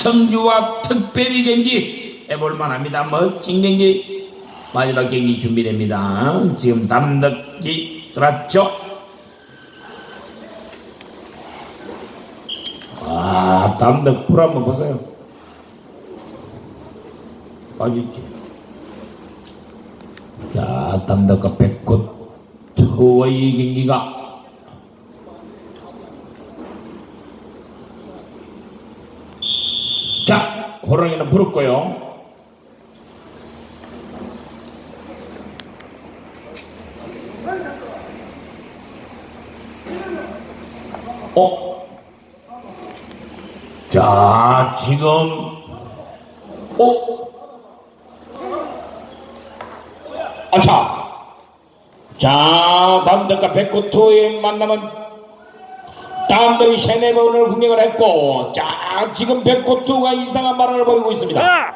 성주와 특별히 경기 해볼 만 합니다. 멋진 경기 마지막 경기 준비됩니다. 지금 담덕기 들었죠? 아 담덕 풀 한번 보세요. 빠지지. 자 담덕과 백꽃 터의 경기가 자, 호랑이는 부럽고요. 어? 자, 지금 어? 아차. 자, 담덕과 백호토의 만남은 다음들이 세네 번을 공격을 했고, 자, 지금 백호토가 이상한 발언을 보이고 있습니다.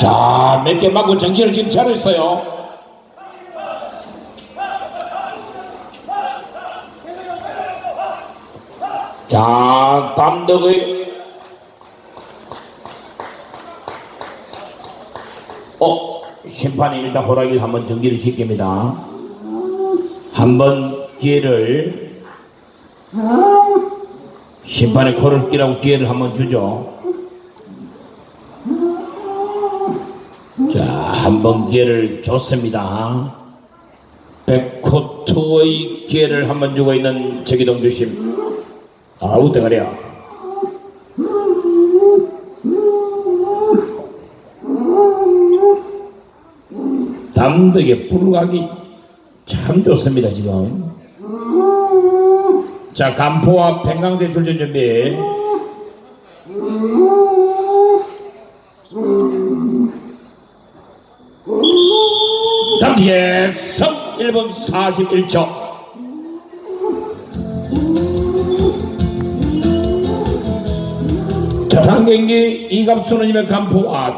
자, 몇 개 맞고 정신을 지금 차렸어요. 자, 담덕의 어, 심판이 일단 호랑이를 한번 정지를 시킵니다. 한번 기회를 심판의 코를 끼라고 기회를 한번 주죠. 자, 한번 기회를 줬습니다. 백호투의 기회를 한번 주고 있는 제기동 주심. 아우, 대가리야. 담덕에 불가기 참 좋습니다, 지금. 자, 간포와 팽강세 출전 준비. 담비의 성 1분 41초. 자, 상경기 이갑순원님의 간포와